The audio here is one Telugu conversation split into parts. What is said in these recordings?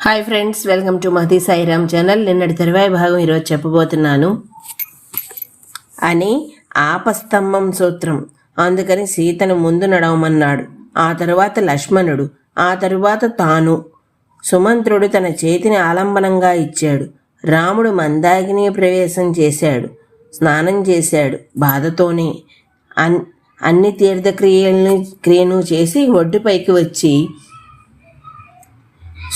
Hi friends welcome to Mahadi Sairam channel. నిన్నటి తరువాయి భాగం ఈరోజు చెప్పబోతున్నాను. అని ఆపస్తంభం సూత్రం. అందుకని సీతను ముందు నడవమన్నాడు. ఆ తరువాత లక్ష్మణుడు ఆ తరువాత తాను. సుమంత్రుడు తన చేతిని ఆలంబనంగా ఇచ్చాడు. రాముడు మందాగిని ప్రవేశం చేశాడు. స్నానం చేశాడు. బాధతోనే అన్ అన్ని తీర్థక్రియలను క్రియను చేసి ఒడ్డుపైకి వచ్చి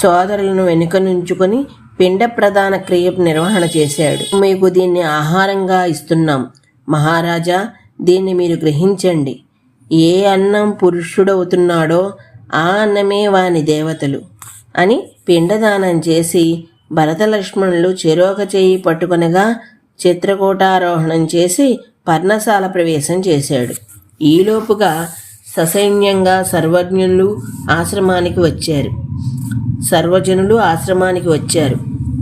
సోదరులను వెనుక నుంచుకొని పిండ ప్రధాన క్రియ నిర్వహణ చేశాడు. మీకు దీన్ని ఆహారంగా ఇస్తున్నాం. మహారాజా దీన్ని మీరు గ్రహించండి. ఏ అన్నం పురుషుడవుతున్నాడో ఆ అన్నమే వాని దేవతలు అని పిండదానం చేసి భరతలక్ష్మణులు చెరోక చేయి పట్టుకొనగా చిత్రకూటారోహణం చేసి పర్ణశాల ప్రవేశం చేశాడు. ఈలోపుగా ససైన్యంగా సర్వజ్ఞులు ఆశ్రమానికి వచ్చారు. సర్వజనులు ఆశ్రమానికి వచ్చారు.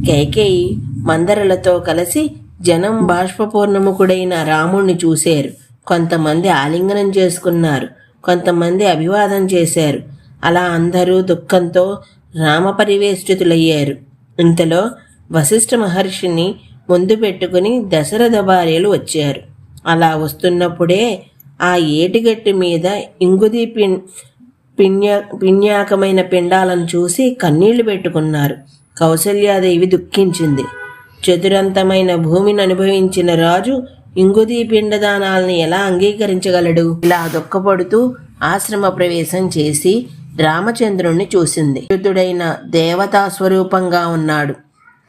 కైకేయి మందరలతో కలిసి జనం బాష్పపూర్ణముఖుడైన రాముణ్ణి చూశారు. కొంతమంది ఆలింగనం చేసుకున్నారు. కొంతమంది అభివాదం చేశారు. అలా అందరూ దుఃఖంతో రామపరివేష్టితులయ్యారు. ఇంతలో వశిష్ఠ మహర్షిని ముందు పెట్టుకుని దశరథ భార్యలు వచ్చారు. అలా వస్తున్నప్పుడే ఆ ఏటిగట్టు మీద ఇంగుదీపి పిణ్యా పిణ్యాకమైన పిండాలను చూసి కన్నీళ్ళు పెట్టుకున్నారు. కౌసల్యాదేవి దుఃఖించింది. చతురంతమైన భూమిని అనుభవించిన రాజు ఇంగుది పిండదానాల్ని ఎలా అంగీకరించగలడు? ఇలా దుఃఖపడుతూ ఆశ్రమ ప్రవేశం చేసి రామచంద్రుణ్ణి చూసింది. యుద్ధుడైన దేవతా స్వరూపంగా ఉన్నాడు.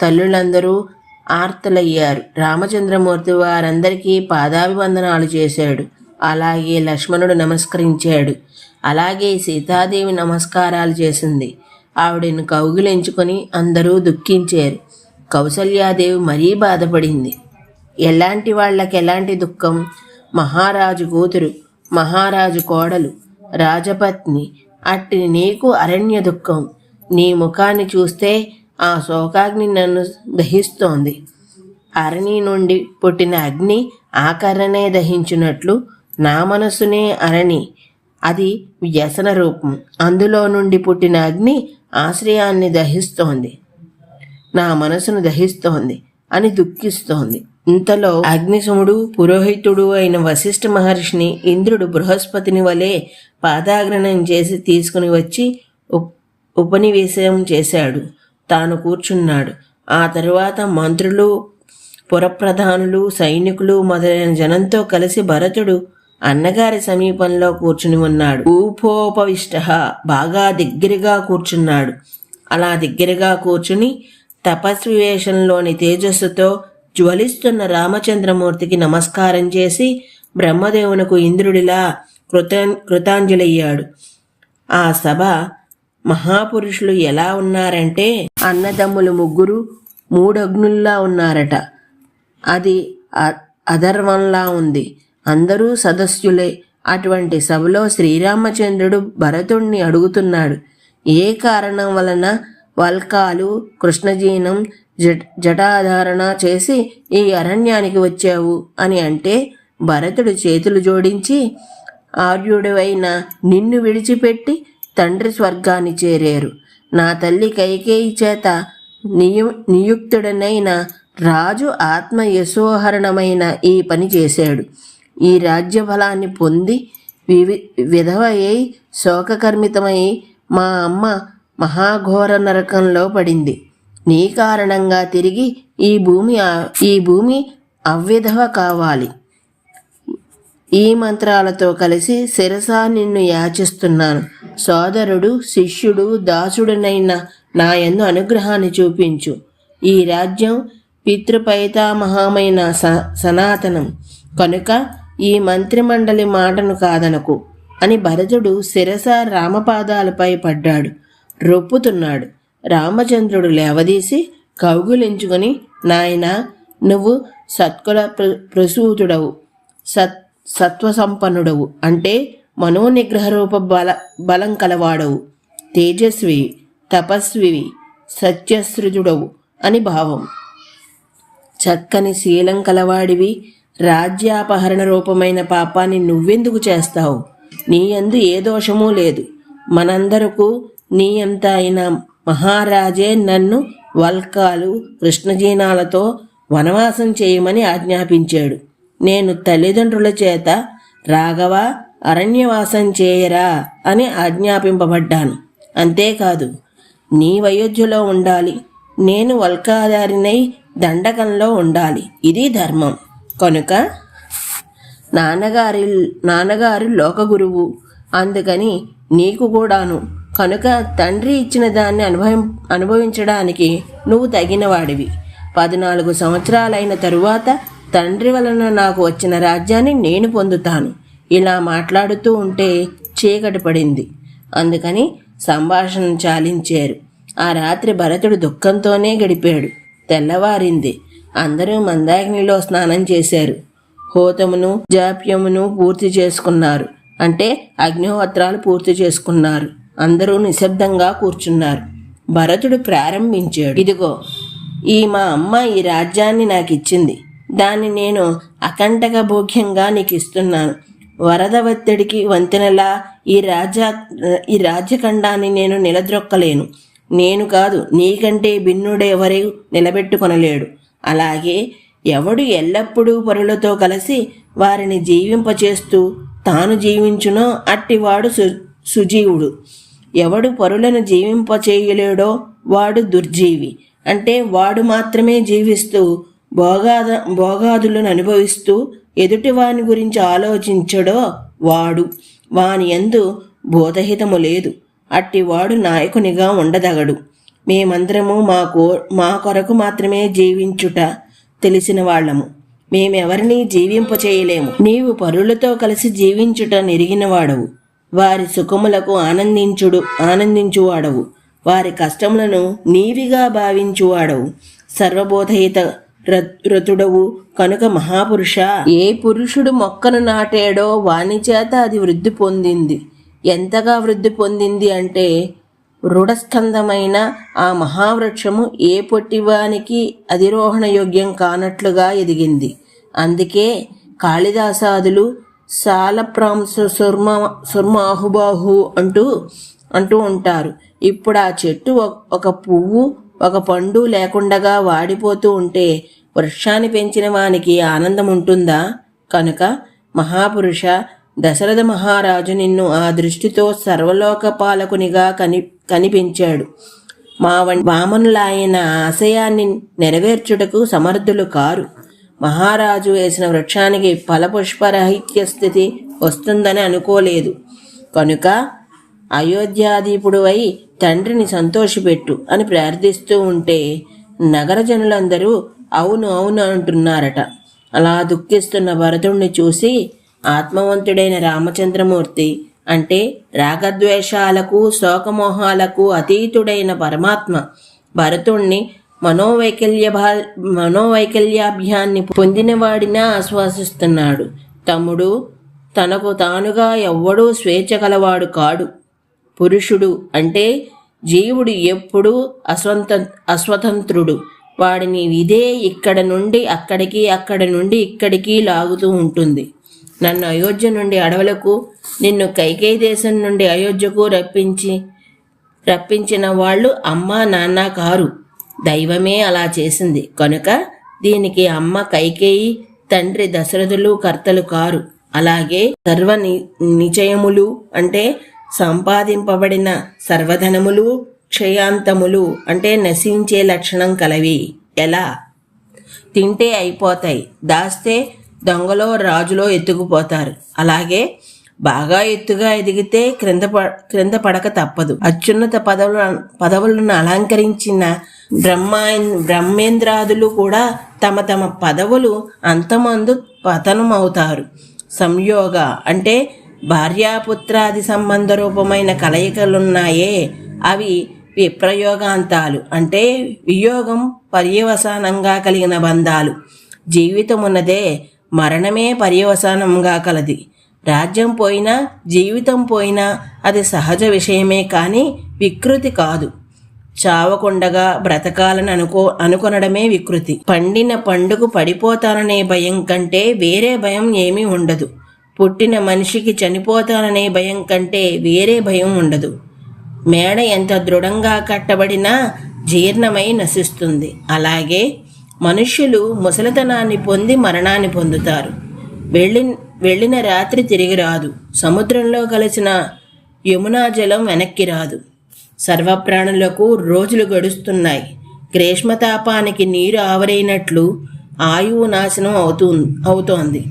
తల్లులందరూ ఆర్తలయ్యారు. రామచంద్రమూర్తి వారందరికీ పాదాభివందనాలు చేశాడు. అలాగే లక్ష్మణుడు నమస్కరించాడు. అలాగే సీతాదేవి నమస్కారాలు చేసింది. ఆవిడను కౌగిలించుకొని అందరూ దుఃఖించారు. కౌసల్యాదేవి మరీ బాధపడింది. ఎలాంటి వాళ్ళకి ఎలాంటి దుఃఖం? మహారాజు కూతురు మహారాజు కోడలు రాజపత్ని అట్టి నీకు అరణ్య దుఃఖం. నీ ముఖాన్ని చూస్తే ఆ శోకాగ్ని నన్ను దహిస్తోంది. అరణి నుండి పుట్టిన అగ్ని ఆకరణే దహించినట్లు నా మనసునే అరణి. అది వ్యసన రూపం. అందులో నుండి పుట్టిన అగ్ని ఆశ్రయాన్ని దహిస్తోంది. నా మనసును దహిస్తోంది అని దుఃఖిస్తోంది. ఇంతలో అగ్నిసుముడు పురోహితుడు అయిన వశిష్ఠ మహర్షిని ఇంద్రుడు బృహస్పతిని వలె పాదాగ్రహణం చేసి తీసుకుని వచ్చి ఉపనివేశం చేశాడు. తాను కూర్చున్నాడు. ఆ తరువాత మంత్రులు పురప్రధానులు సైనికులు మొదలైన జనంతో కలిసి భరతుడు అన్నగారి సమీపంలో కూర్చుని ఉన్నాడు. ఊపోపవిష్ట బాగా దగ్గరగా కూర్చున్నాడు. అలా దగ్గరగా కూర్చుని తపస్వి వేషంలోని తేజస్సుతో జ్వలిస్తున్న రామచంద్రమూర్తికి నమస్కారం చేసి బ్రహ్మదేవునకు ఇంద్రుడిలా కృత కృతాంజలయ్యాడు. ఆ సభ మహాపురుషులు ఎలా ఉన్నారంటే అన్నదమ్ములు ముగ్గురు మూడగ్నుల్లా ఉన్నారట. అది అ- అధర్వంలా ఉంది. అందరూ సదస్యులే అటువంటి సభలో శ్రీరామచంద్రుడు భరతుణ్ణి అడుగుతున్నాడు. ఏ కారణం వలన వల్కాలు కృష్ణజీనం జటాధారణ చేసి ఈ అరణ్యానికి వచ్చావు? అని అంటే భరతుడు చేతులు జోడించి ఆర్యుడివైన నిన్ను విడిచిపెట్టి తండ్రి స్వర్గాన్ని చేరారు. నా తల్లి కైకేయి చేత నియు నియుక్తుడనైన రాజు ఆత్మ యశోహరణమైన ఈ పని చేశాడు. ఈ రాజ్య ఫలాన్ని పొంది వివి విధవయ్యి శోకకర్మితమై మా అమ్మ మహాఘోర నరకంలో పడింది. నీ కారణంగా తిరిగి ఈ భూమి ఈ భూమి అవ్విధవ కావాలి. ఈ మంత్రాలతో కలిసి శిరస నిన్ను యాచిస్తున్నాను. సోదరుడు శిష్యుడు దాసుడునైన నా యందు అనుగ్రహాన్ని చూపించు. ఈ రాజ్యం పితృపైతామహమైన స సనాతనం. కనుక ఈ మంత్రిమండలి మాటను కాదనకు అని భరతుడు శిరస రామపాదాలపై పడ్డాడు. రొప్పుతున్నాడు. రామచంద్రుడు లేవదీసి కౌగులించుకొని నాయన నువ్వు సత్కుల ప్ర ప్రసూతుడవు సత్ సత్వసంపన్నుడవు అంటే మనోనిగ్రహ రూప బల బలం కలవాడవు. తేజస్వి తపస్వివి సత్యసృజుడవు అని భావం. చక్కని శీలం కలవాడివి రాజ్యాపహరణ రూపమైన పాపాన్ని నువ్వెందుకు చేస్తావు? నీ యందు ఏ దోషమూ లేదు. మనందరకు నీ అంత అయిన మహారాజే నన్ను వల్కాలు కృష్ణజీనాలతో వనవాసం చేయమని ఆజ్ఞాపించాడు. నేను తల్లిదండ్రుల చేత రాఘవ అరణ్యవాసం చేయరా అని ఆజ్ఞాపింపబడ్డాను. అంతేకాదు నీ వయోధ్యలో ఉండాలి. నేను వల్కాదారినై దండకంలో ఉండాలి. ఇది ధర్మం. కనుక నాన్నగారి నాన్నగారు లోకగురువు. అందుకని నీకు కూడాను కనుక తండ్రి ఇచ్చిన దాన్ని అనుభవం అనుభవించడానికి నువ్వు తగినవాడివి. పద్నాలుగు సంవత్సరాలైన తరువాత తండ్రి వలన నాకు వచ్చిన రాజ్యాన్ని నేను పొందుతాను. ఇలా మాట్లాడుతూ ఉంటే చీకటి పడింది. అందుకని సంభాషణ చాలించారు. ఆ రాత్రి భరతుడు దుఃఖంతోనే గడిపాడు. తెల్లవారింది. అందరూ మందాగ్నిలో స్నానం చేశారు. హోతమును జాప్యమును పూర్తి చేసుకున్నారు. అంటే అగ్నిహోత్రాలు పూర్తి చేసుకున్నారు. అందరూ నిశ్శబ్దంగా కూర్చున్నారు. భరతుడు ప్రారంభించాడు. ఇదిగో ఈ మా అమ్మ ఈ రాజ్యాన్ని నాకు ఇచ్చింది దాన్ని నేను అకంటక భోగ్యంగా నీకు ఇస్తున్నాను వరద ఒత్తిడికి వంతెనలా ఈ రాజా ఈ రాజ్యఖండాన్ని నేను నిలద్రొక్కలేను. నేను కాదు నీకంటే భిన్నుడెవరే నిలబెట్టుకొనలేడు. అలాగే ఎవడు ఎల్లప్పుడూ పరులతో కలిసి వారిని జీవింపచేస్తూ తాను జీవించునో అట్టివాడు సు సుజీవుడు. ఎవడు పరులను జీవింపచేయలేడో వాడు దుర్జీవి. అంటే వాడు మాత్రమే జీవిస్తూ భోగాద భోగాదులను అనుభవిస్తూ ఎదుటి వాని గురించి ఆలోచించడో వాడు. వాని ఎందు బోధహితము లేదు. అట్టివాడు నాయకునిగా ఉండదగడు. మేమందరము మా కో మా కొరకు మాత్రమే జీవించుట తెలిసిన వాళ్ళము. మేమెవరిని జీవింపచేయలేము. నీవు పరులతో కలిసి జీవించుట నెరిగినవాడవు. వారి సుఖములకు ఆనందించుడు ఆనందించువాడవు. వారి కష్టములను నీవిగా భావించువాడవు. సర్వబోధయిత రతుడవు కనుక మహాపురుష. ఏ పురుషుడు మొక్కను నాటాడో వాని చేత అది వృద్ధి పొందింది. ఎంతగా వృద్ధి పొందింది అంటే రుఢస్కందమైన ఆ మహావృక్షము ఏ పొట్టివానికి అధిరోహణ యోగ్యం కానట్లుగా ఎదిగింది. అందుకే కాళిదాసాదులు సాలప్రాంస సుర్మ సుర్మాహుబాహు అంటూ అంటూ ఉంటారు. ఇప్పుడు ఆ చెట్టు ఒక పువ్వు ఒక పండు లేకుండగా వాడిపోతూ ఉంటే వృక్షాన్ని పెంచిన వానికి ఆనందం ఉంటుందా కనుక మహాపురుష దశరథ మహారాజు నిన్ను ఆ దృష్టితో సర్వలోక పాలకునిగా కని కనిపించాడు. మా వామనులాయన ఆశయాన్ని నెరవేర్చుటకు సమర్థులు కారు. మహారాజు వేసిన వృక్షానికి ఫలపుష్పరహిత్య స్థితి వస్తుందని అనుకోలేదు. కనుక అయోధ్యాదీపుడువై తండ్రిని సంతోషపెట్టు అని ప్రార్థిస్తూ ఉంటే నగర జనులందరూ అవును అవును అంటున్నారట. అలా దుఃఖిస్తున్న భరతుణ్ణి చూసి ఆత్మవంతుడైన రామచంద్రమూర్తి అంటే రాగద్వేషాలకు శోకమోహాలకు అతీతుడైన పరమాత్మ భరతుణ్ణి మనోవైకల్య మనోవైకల్యాభ్యాన్ని పొందినవాడినా ఆశ్వాసిస్తున్నాడు. తమ్ముడు తనకు తానుగా ఎవ్వడూ స్వేచ్ఛ కలవాడు కాడు. పురుషుడు అంటే జీవుడు ఎప్పుడూ అస్వంత అస్వతంత్రుడు. వాడిని ఇదే ఇక్కడ నుండి అక్కడికి అక్కడ నుండి ఇక్కడికి లాగుతూ ఉంటుంది. నన్ను అయోధ్య నుండి అడవులకు నిన్ను కైకేయి దేశం నుండి అయోధ్యకు రప్పించి రప్పించిన వాళ్ళు అమ్మ నాన్న కారు. దైవమే అలా చేసింది. కనుక దీనికి అమ్మ కైకేయి తండ్రి దశరథులు కర్తలు కారు. అలాగే సర్వ నిచయములు అంటే సంపాదింపబడిన సర్వధనములు క్షయాంతములు అంటే నశించే లక్షణం కలవి. ఎలా? తింటే అయిపోతాయి. దాస్తే దొంగలో రాజులో ఎత్తుకుపోతారు. అలాగే బాగా ఎత్తుగా ఎదిగితే క్రింద క్రింద పడక తప్పదు. అత్యున్నత పదవులు పదవులను అలంకరించిన బ్రహ్మ బ్రహ్మేంద్రాదులు కూడా తమ తమ పదవులు అంతమందు పతనం అవుతారు సంయోగ అంటే భార్యాపుత్రాది సంబంధ రూపమైన కలయికలున్నాయే. అవి విప్రయోగాంతాలు అంటే వియోగం పర్యవసానంగా కలిగిన బంధాలు. జీవితమున్నదే మరణమే పర్యవసానంగా కలది. రాజ్యం పోయినా జీవితం పోయినా అది సహజ విషయమే కానీ వికృతి కాదు. చావకుండగా బ్రతకాలని అనుకో అనుకొనడమే వికృతి. పండిన పండుగ పడిపోతాననే భయం కంటే వేరే భయం ఏమీ ఉండదు. పుట్టిన మనిషికి చనిపోతాననే భయం కంటే వేరే భయం ఉండదు. మేడ ఎంత దృఢంగా కట్టబడినా జీర్ణమై నశిస్తుంది. అలాగే మనుష్యులు ముసలితనాన్ని పొంది మరణాన్ని పొందుతారు. వెళ్ళి వెళ్ళిన రాత్రి తిరిగి రాదు. సముద్రంలో కలిసిన యమునా జలం వెనక్కి రాదు. సర్వప్రాణులకు రోజులు గడుస్తున్నాయి. గ్రీష్మతాపానికి నీరు ఆవరైనట్లు ఆయువు నాశనం అవుతూ అవుతోంది.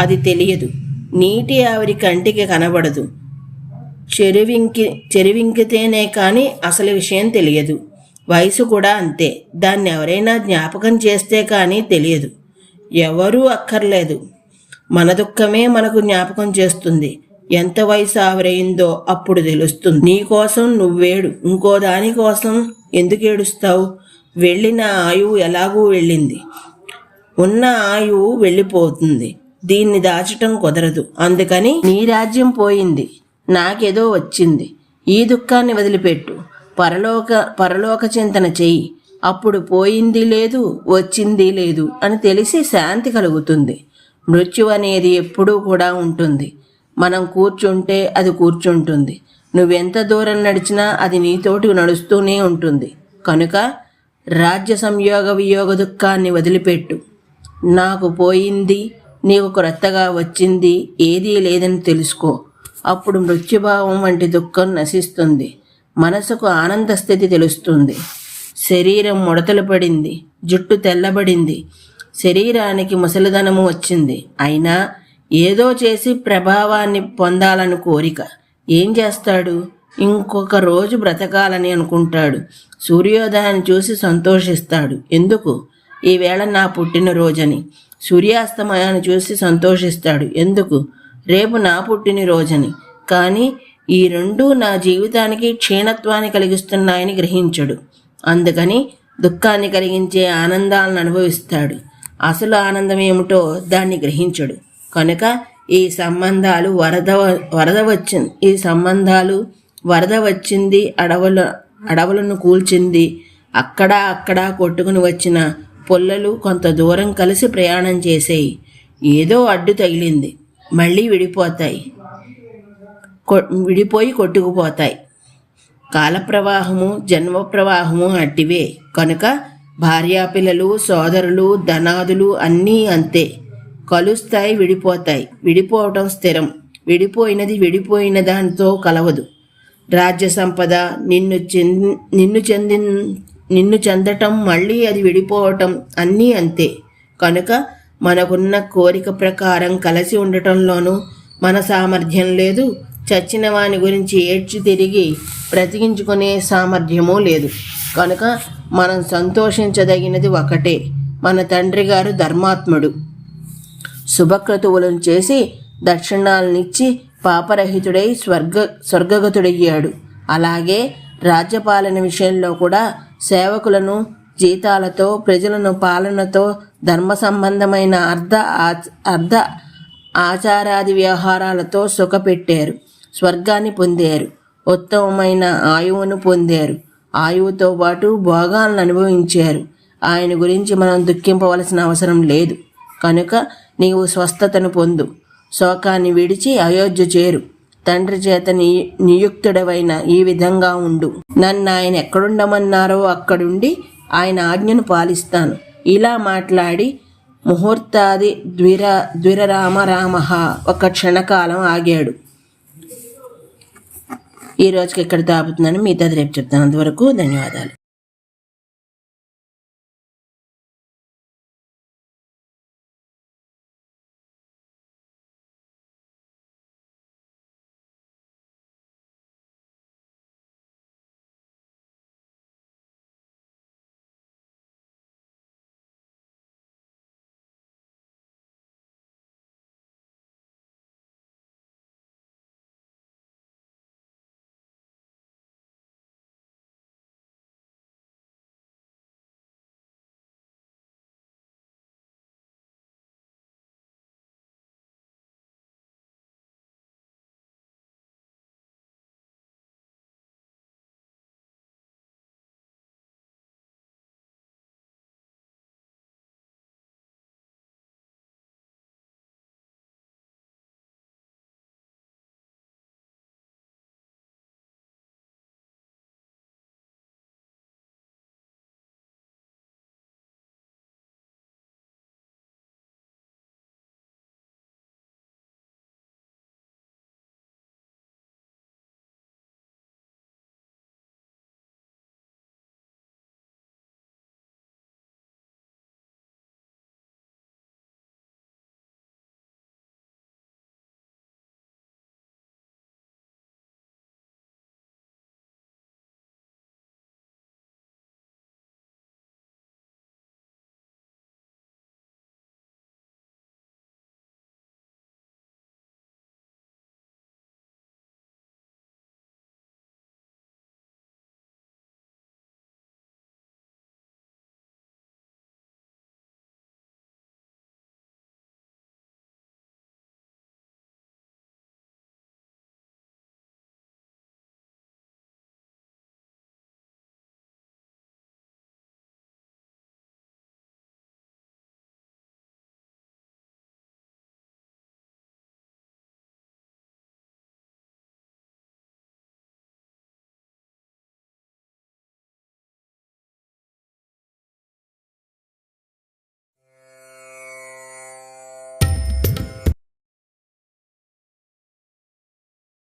అది తెలియదు. నీటి ఆవిరి కంటికి కనబడదు. చెరువింకి చెరువింకితేనే కానీ అసలు విషయం తెలియదు. వయసు కూడా అంతే. దాన్ని ఎవరైనా జ్ఞాపకం చేస్తే కానీ తెలియదు. ఎవరూ అక్కర్లేదు. మన దుఃఖమే మనకు జ్ఞాపకం చేస్తుంది. ఎంత వయసు ఆవిరైందో అప్పుడు తెలుస్తుంది. నీకోసం నువ్వేడు. ఇంకో దానికోసం ఎందుకు ఏడుస్తావు? వెళ్ళిన ఆయువు ఎలాగూ వెళ్ళింది. ఉన్న ఆయువు వెళ్ళిపోతుంది. దీన్ని దాచటం కుదరదు. అందుకని నీ రాజ్యం పోయింది. నాకేదో వచ్చింది. ఈ దుఃఖాన్ని వదిలిపెట్టు. పరలోక పరలోక చింతన చెయ్యి. అప్పుడు పోయింది లేదు వచ్చింది లేదు అని తెలిసి శాంతి కలుగుతుంది. మృత్యు అనేది ఎప్పుడూ కూడా ఉంటుంది. మనం కూర్చుంటే అది కూర్చుంటుంది. నువ్వెంత దూరం నడిచినా అది నీతోటి నడుస్తూనే ఉంటుంది. కనుక రాజ్య సంయోగ వియోగ దుఃఖాన్ని వదిలిపెట్టు. నాకు పోయింది నీకు క్రొత్తగా వచ్చింది ఏదీ లేదని తెలుసుకో. అప్పుడు మృత్యుభావం వంటి దుఃఖం నశిస్తుంది. మనసుకు ఆనంద స్థితి తెలుస్తుంది. శరీరం ముడతలు పడింది జుట్టు తెల్లబడింది. శరీరానికి ముసలిదనము వచ్చింది. అయినా ఏదో చేసి ప్రభావాన్ని పొందాలని కోరిక. ఏం చేస్తాడు? ఇంకొక రోజు బ్రతకాలని అనుకుంటాడు. సూర్యోదయాన్ని చూసి సంతోషిస్తాడు. ఎందుకు? ఈవేళ నా పుట్టినరోజని. సూర్యాస్తమయాన్ని చూసి సంతోషిస్తాడు. ఎందుకు? రేపు నా పుట్టినరోజని. కానీ ఈ రెండూ నా జీవితానికి క్షీణత్వాన్ని కలిగిస్తున్నాయని గ్రహించడు. అందుకని దుఃఖాన్ని కలిగించే ఆనందాలను అనుభవిస్తాడు. అసలు ఆనందం ఏమిటో దాన్ని గ్రహించడు. కనుక ఈ సంబంధాలు వరద వరద వచ్చింది ఈ సంబంధాలు వరద వచ్చింది అడవుల అడవులను కూల్చింది అక్కడ అక్కడ కొట్టుకుని వచ్చిన పొల్లలు కొంత దూరం కలిసి ప్రయాణం చేసేయి. ఏదో అడ్డు తగిలింది. మళ్ళీ విడిపోతాయి. విడిపోయి కొట్టుకుపోతాయి. కాలప్రవాహము జన్మ ప్రవాహము అట్టివే. కనుక భార్యాపిల్లలు సోదరులు ధనాదులు అన్నీ అంతే. కలుస్తాయి విడిపోతాయి. విడిపోవటం స్థిరం. విడిపోయినది విడిపోయిన దానితో కలవదు. రాజ్య సంపద నిన్ను చెంది నిన్ను చెంది నిన్ను చెందటం మళ్ళీ అది విడిపోవటం అన్నీ అంతే. కనుక మనకున్న కోరిక ప్రకారం కలిసి ఉండటంలోనూ మన సామర్థ్యం లేదు. చచ్చిన వాని గురించి ఏడ్చి తిరిగి బ్రతికించుకునే సామర్థ్యమూ లేదు. కనుక మనం సంతోషించదగినది ఒకటే. మన తండ్రి గారు ధర్మాత్ముడు. శుభక్రతువులను చేసి దక్షిణాలనిచ్చి పాపరహితుడై స్వర్గ స్వర్గగతుడయ్యాడు. అలాగే రాజ్యపాలన విషయంలో కూడా సేవకులను జీతాలతో ప్రజలను పాలనతో ధర్మ సంబంధమైన అర్ధ ఆచ- అర్ధ ఆచారాది వ్యవహారాలతో సుఖపెట్టారు. స్వర్గాన్ని పొందారు. ఉత్తమమైన ఆయువును పొందారు. ఆయువుతో పాటు భోగాలను అనుభవించారు. ఆయన గురించి మనం దుఃఖింపవలసిన అవసరం లేదు. కనుక నీవు స్వస్థతను పొందు. శోకాన్ని విడిచి అయోధ్య చేరు. తండ్రి చేత నియ నియుక్తుడవైన ఈ విధంగా ఉండు. నన్ను ఆయన ఎక్కడుండమన్నారో అక్కడుండి ఆయన ఆజ్ఞను పాలిస్తాను. ఇలా మాట్లాడి ముహూర్తాది ద్విర ద్విరరామ రామ ఒక క్షణకాలం ఆగాడు. ఈ రోజుకి ఇక్కడ ఆపుతున్నాను మిగతాది రేపు చెప్తాను. అంతవరకు ధన్యవాదాలు.